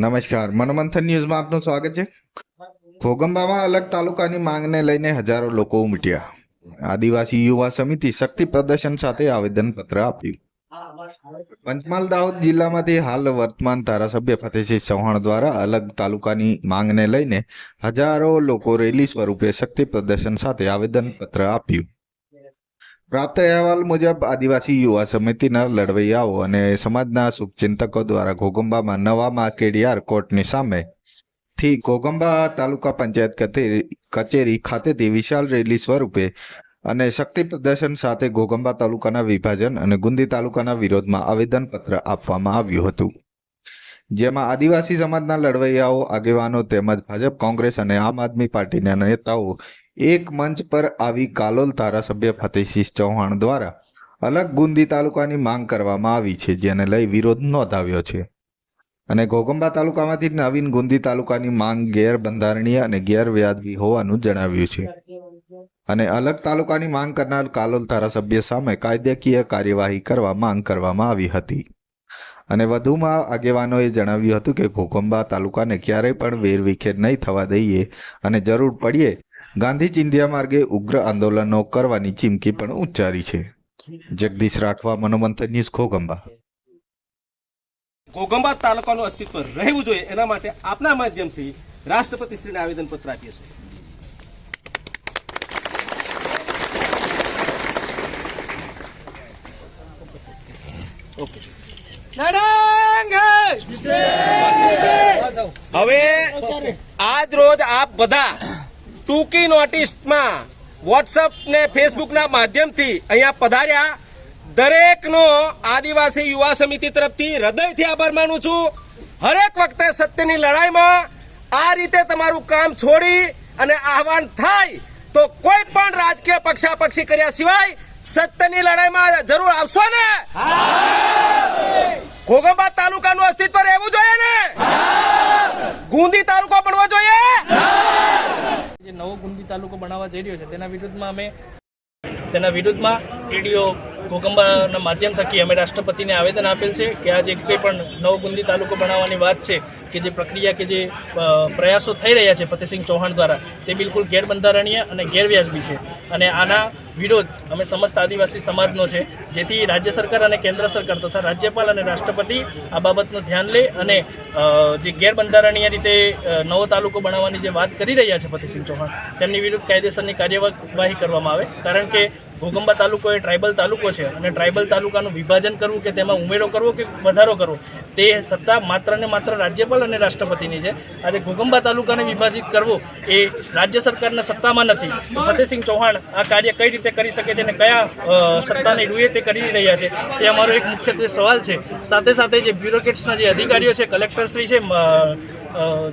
નમસ્કાર. મનમંથન ન્યૂઝમાં આપનું સ્વાગત છે. ઘોગંબામાં અલગ તાલુકાની માંગને લઈને હજારો લોકો ઉમટ્યા. આદિવાસી યુવા સમિતિ શક્તિ પ્રદર્શન સાથે આવેદનપત્ર આપ્યું. પંચમહાલ દાહોદ જિલ્લામાંથી હાલ વર્તમાન ધારાસભ્ય ફતેહસિંહ ચૌહાણ દ્વારા અલગ તાલુકાની માંગને લઈને હજારો લોકો રેલી સ્વરૂપે શક્તિ પ્રદર્શન સાથે આવેદનપત્ર આપ્યું. પ્રાપ્ત અહેવાલ મુજબ આદિવાસી યુવા સમિતિના લડવૈયાઓ અને સમાજના શુભચિંતકો દ્વારા ઘોગંબામાં નવા માર્કેડિયાર કોર્ટની સામે થી ઘોગંબા તાલુકા પંચાયત કચેરી ખાતેથી વિશાળ રેલી સ્વરૂપે અને શક્તિ પ્રદર્શન સાથે ઘોગંબા તાલુકાના વિભાજન અને ગુંદી તાલુકાના વિરોધમાં આવેદનપત્ર આપવામાં આવ્યું હતું. જેમાં આદિવાસી સમાજના લડવૈયાઓ, આગેવાનો તેમજ ભાજપ, કોંગ્રેસ અને આમ આદમી પાર્ટીના નેતાઓ એક મંચ પર આવી કાલોલ ધારાસભ્ય ફતેહસિંહ ચૌહાણ દ્વારા અલગ ગુંદી તાલુકાની માંગ કરવામાં આવી છે, જેને લઈ વિરોધ નોંધાવ્યો છે. અને ઘોગંબા તાલુકામાંથી નવીન ગુંદી તાલુકાની માંગ ગેરબંધારણીય અને ગેરવ્યાજબી હોવાનું જણાવ્યું છે. અને અલગ તાલુકાની માંગ કરનાર કાલોલ ધારાસભ્ય સામે કાયદાકીય કાર્યવાહી કરવા માંગ કરવામાં આવી હતી. અને વધુમાં આગેવાનોએ જણાવ્યું હતું કે ઘોગંબા તાલુકાને ક્યારેય પણ વેરવિખેર નહીં થવા દઈએ અને જરૂર પડીએ ગાંધી ચિંધ્યા માર્ગે ઉગ્ર આંદોલનો કરવાની ચીમકી પણ ઉચ્ચારી છે. જગદીશ રાઠવા મનોમંથન ન્યૂઝ ખોગંબા ઘોગંબા તાલુકાનું અસ્તિત્વ રહેવું જોઈએ એના માટે આપના માધ્યમથી રાષ્ટ્રપતિશ્રીને આવેદનપત્ર આપીએ છીએ. ઓકે હવે આજ રોજ આપ બધા ટૂંકી નોટિસમાં વોટ્સઅપ ને ફેસબુકના માધ્યમથી અહીંયા પધાર્યા. દરેકનો આદિવાસી યુવા સમિતિ તરફથી હૃદયથી આભાર માનું છું. હરેક વખતે સત્યની લડાઈમાં આ રીતે તમારું કામ છોડી અને આહવાન થાય તો કોઈ પણ રાજકીય પક્ષાપક્ષી કર્યા સિવાય સત્યની લડાઈમાં જરૂર આવશો ને? ઘોગંબા તાલુકાનું અસ્તિત્વ રહેવું જોઈએ ને? ગુંદી તાલુકો બનવો જોઈએ? જે નવો ગુંદી તાલુકો બનાવવા જઈ રહ્યો છે, તેના વિરુદ્ધમાં અમે તેના વિરુદ્ધમાં ટીડીઓ ભૂકંબાના માધ્યમ થકી અમે રાષ્ટ્રપતિને આવેદન આપેલ છે કે આ જે કંઈ પણ નવો ગુંદી તાલુકો બનાવવાની વાત છે કે જે પ્રક્રિયા કે જે પ્રયાસો થઈ રહ્યા છે ફતેહસિંહ ચૌહાણ દ્વારા, તે બિલકુલ ગેરબંધારણીય અને ગેરવ્યાજબી છે. અને આના વિરોધ અમે સમસ્ત આદિવાસી સમાજનો છે, જેથી રાજ્ય સરકાર અને કેન્દ્ર સરકાર તથા રાજ્યપાલ અને રાષ્ટ્રપતિ આ બાબતનું ધ્યાન લે અને જે ગેરબંધારણીય રીતે નવો તાલુકો બનાવવાની જે વાત કરી રહ્યા છે ફતેહસિંહ ચૌહાણ, તેમની વિરુદ્ધ કાયદેસરની કાર્યવાહી કરવામાં આવે, કારણ કે ઘોગંબા તાલુકો એ ટ્રાઇબલ તાલુકો છે અને ટ્રાઇબલ તાલુકાનું વિભાજન કરવું કે તેમાં ઉમેરો કરવો કે વધારો કરવો, તે સત્તા માત્ર ને માત્ર રાજ્યપાલ અને રાષ્ટ્રપતિની છે. આજે ઘોગંબા તાલુકાને વિભાજિત કરવો એ રાજ્ય સરકારના સત્તામાં નથી. તો ફતેહસિંહ ચૌહાણ આ કાર્ય કઈ રીતે કરી શકે છે અને કયા સત્તાને ડુએ તે કરી રહ્યા છે તે અમારો એક મુખ્યત્વે સવાલ છે. સાથે સાથે જે બ્યુરોક્રેટ્સના જે અધિકારીઓ છે, કલેક્ટરશ્રી છે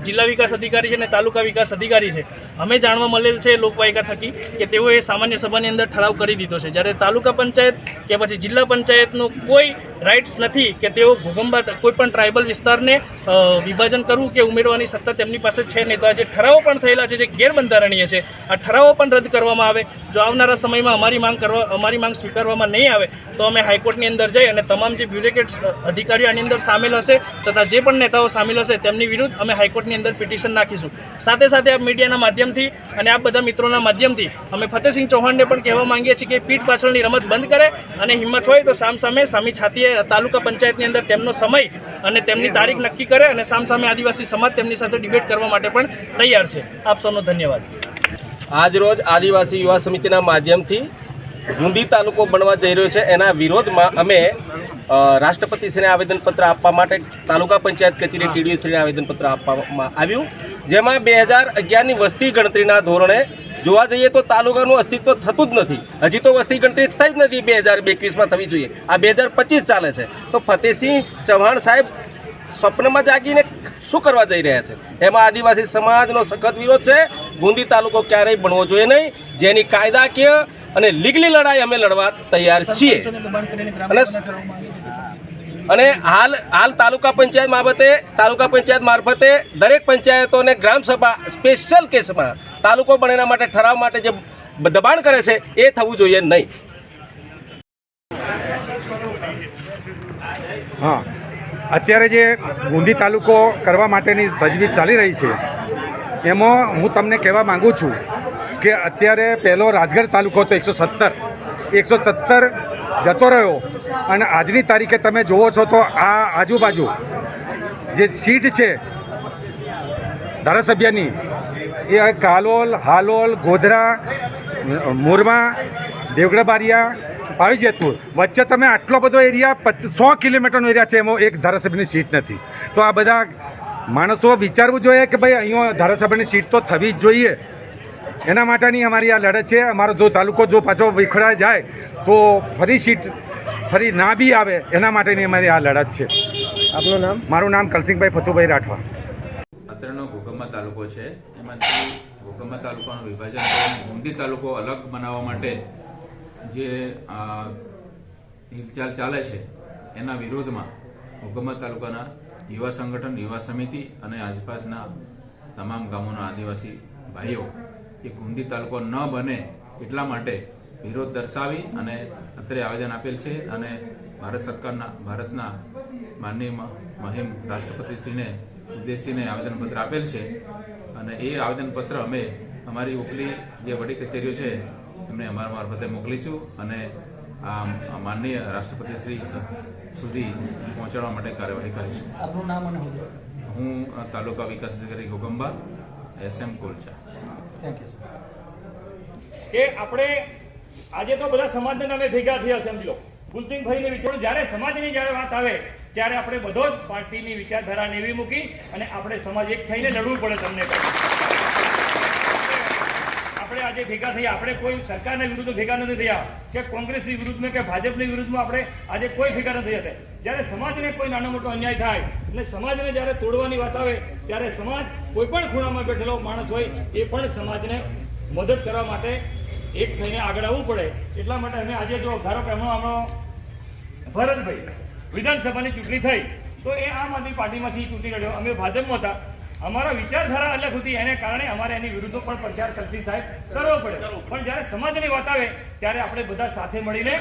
જિલ્લા વિકાસ અધિકારી છે અને તાલુકા વિકાસ અધિકારી છે. અમે જાણવા મળેલ છે લોકવાયકા થકી કે તેઓએ સામાન્ય સભાની અંદર ઠરાવ કરી દીધો છે. જ્યારે તાલુકા પંચાયત કે પછી જિલ્લા પંચાયતનું કોઈ રાઇટ્સ નથી કે તેઓ ભૂગંબા કોઈ પણ ટ્રાઇબલ વિસ્તારને વિભાજન કરવું કે ઉમેરવાની સત્તા તેમની પાસે છે નહીં. તો આ જે ઠરાવો પણ થયેલા છે, જે ગેરબંધારણીય છે. આ ઠરાવો પણ રદ કરવામાં આવે. જો આવનારા સમયમાં અમારી માંગ કરવા, અમારી માંગ સ્વીકારવામાં નહીં આવે, તો અમે હાઈકોર્ટની અંદર જઈ અને તમામ જે બ્યુરોક્રેટ્સ અધિકારીઓ આની અંદર સામેલ હશે તથા જે પણ નેતાઓ સામેલ હશે તેમની વિરુદ્ધ અમે હાઈકોર્ટની અંદર પિટિશન નાખીશું. સાથે સાથે આ મીડિયાના માધ્યમથી અને આ બધા મિત્રોના માધ્યમથી અમે ફતેહસિંહ ચૌહાણને પણ કહેવા માંગીએ છીએ કે પીઠ પાછળની રમત બંધ કરે અને હિંમત હોય તો સામ સામે સામી છાતીએ તાલુકા પંચાયતની અંદર તેમનો સમય અને તેમની તારીખ નક્કી કરે અને સામ સામે આદિવાસી સમાજ તેમની સાથે ડિબેટ કરવા માટે પણ તૈયાર છે. આપ સૌનો ધન્યવાદ. આજ રોજ આદિવાસી યુવા સમિતિના માધ્યમથી ગુંદી તાલુકો બનવા જઈ રહ્યો છે. એના વિરોધમાં અમે રાષ્ટ્રપતિશ્રીને આવેદનપત્ર આપવા માટે તાલુકા પંચાયત કચેરી ટીડીયુશ્રીને આવેદનપત્ર આપવામાં આવ્યું. જેમાં બે હજાર અગિયારની વસ્તી ગણતરીના ધોરણે જોવા જઈએ તો તાલુકાનું અસ્તિત્વ થતું જ નથી. હજી તો વસ્તી ગણતરી થઈ જ નથી બે હજાર એકવીસમાં થવી જોઈએ. આ બે હજાર પચીસ ચાલે છે. તો ફતેહસિંહ ચૌહાણ સાહેબ સ્વપ્નમાં જાગીને શું કરવા જઈ રહ્યા છે? એમાં આદિવાસી સમાજનો સખત વિરોધ છે. ગુંદી તાલુકો ક્યારેય બનવો જોઈએ નહીં. જેની કાયદાકીય અને લીગલી લડાઈ અમે લડવા તૈયાર છીએ. અને અને હાલ હાલ તાલુકા પંચાયત બાબતે તાલુકા પંચાયત મારફતે દરેક પંચાયતોને ગ્રામસભા સ્પેશિયલ કેસમાં તાલુકો પણ એના માટે ઠરાવ માટે જે દબાણ કરે છે, એ થવું જોઈએ નહીં. હા. અત્યારે જે ગુંદી તાલુકો કરવા માટેની તજવીજ ચાલી રહી છે, એમાં હું તમને કહેવા માગું છું કે અત્યારે પહેલો રાજગઢ તાલુકો હતો એકસો સત્તર. એકસો સત્તર જતો રહ્યો અને આજની તારીખે તમે જુઓ છો તો આ આજુબાજુ જે સીટ છે ધારાસભ્યની એ કાલોલ હાલોલ ગોધરા મોરવા દેવગઢ બારિયા આવી જેતપુર વચ્ચે તમે આટલો બધો એરિયા સો કિલોમીટરનો એરિયા છે એમાં એક ધારાસભ્યની સીટ નથી. તો આ બધા માણસો વિચારવું જોઈએ કે ભાઈ અહીંયા ધારાસભ્યની સીટ તો થવી જ જોઈએ. એના માટેની અમારી આ લડત છે. અમારો જો તાલુકો જો પાછો વિખડાઈ જાય તો ફરી સીટ ફરી ના બી આવે એના માટેની અમારી આ લડત છે. આપનું નામ? મારું નામ કલસિંહભાઈ ફતુભાઈ રાઠવા. અત્રેનો ઘોગંબા તાલુકો છે. એમાંથી ઘોગંબા તાલુકાનું વિભાજન કરીને ગુંદી તાલુકો અલગ બનાવવા માટે જે હિલચાલ ચાલે છે, એના વિરોધમાં ઘોગંબા તાલુકાના યુવા સંગઠન, યુવા સમિતિ અને આસપાસના તમામ ગામોના આદિવાસી ભાઈઓ એ ગુંદી તાલુકો ન બને એટલા માટે વિરોધ દર્શાવી અને અત્રે આવેદન આપેલ છે અને ભારત સરકારના, ભારતના માનનીય મહિમ રાષ્ટ્રપતિશ્રીને ઉદ્દેશીને આવેદનપત્ર આપેલ છે. અને એ આવેદનપત્ર અમે અમારી ઉપલી જે વડી કચેરીઓ છે એમને અમારા મારફતે મોકલીશું અને આ માનનીય રાષ્ટ્રપતિ શ્રી સુધી પહોંચાડવા માટે કાર્યવાહી કરીશું. આપનું નામ અને હું તાલુકા વિકાસ અધિકારી Ghoghamba S M Kolcha. Thank you કે આપણે આજે તો બધા સમાજના નામે ભેગા થયા સમજી લો. ગુલસિંહભાઈને વિચાર જ્યારે સમાજની જ્યારે વાત આવે ત્યારે આપણે બધો જ પાર્ટીની વિચારધારાને એવી મૂકી અને આપણે સમાજ એક થઈને લડવું પડે તમને આપણે આજે ભેગા થયા. આપણે કોઈ સરકારના વિરુદ્ધ ભેગા નથી થયા કે કોંગ્રેસની વિરુદ્ધમાં કે ભાજપની વિરુદ્ધમાં આપણે આજે કોઈ ભેગા નથી થયા. જ્યારે સમાજને કોઈ નાનો મોટો અન્યાય થાય એટલે સમાજને જ્યારે તોડવાની વાત આવે, ત્યારે સમાજ કોઈ પણ ખૂણામાં બેઠેલો માણસ હોય, એ પણ સમાજને મદદ કરવા માટે એક થઈને આગળ આવવું પડે. એટલા માટે અમે આજે જો ધારો કે હમણાં હમણાં ભરતભાઈ વિધાનસભાની ચૂંટણી થઈ તો એ આમ આદમી પાર્ટીમાંથી ચૂંટી લડ્યો. અમે ભાજપમાં હતા. અમારા વિચારધારા અલગ હતી. એને કારણે અમારે એની વિરુદ્ધ પણ પ્રચાર કલસી સાહેબ કરવો પડે. પણ જ્યારે સમાજની વાત આવે ત્યારે આપણે બધા સાથે મળીને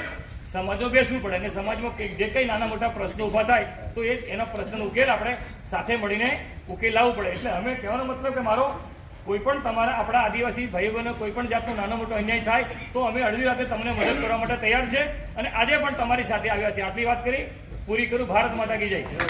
સમાજો બેસવું પડે અને સમાજમાં જે કંઈ નાના મોટા પ્રશ્નો ઊભા થાય તો એ એના એનો પ્રશ્નનો ઉકેલ આપણે સાથે મળીને ઉકેલ લાવવો પડે. એટલે અમે કહેવાનો મતલબ કે મારો કોઈ પણ તમારા આપણા આદિવાસી ભાઈ બહેનો કોઈ પણ જાતનો નાનો મોટો અન્યાય થાય તો અમે અડધી રાતે તમને મદદ કરવા માટે તૈયાર છે. અને આજે પણ તમારી સાથે આવ્યા છે આટલી વાત કરી. પૂરી કરું ભારત માતા કી જય.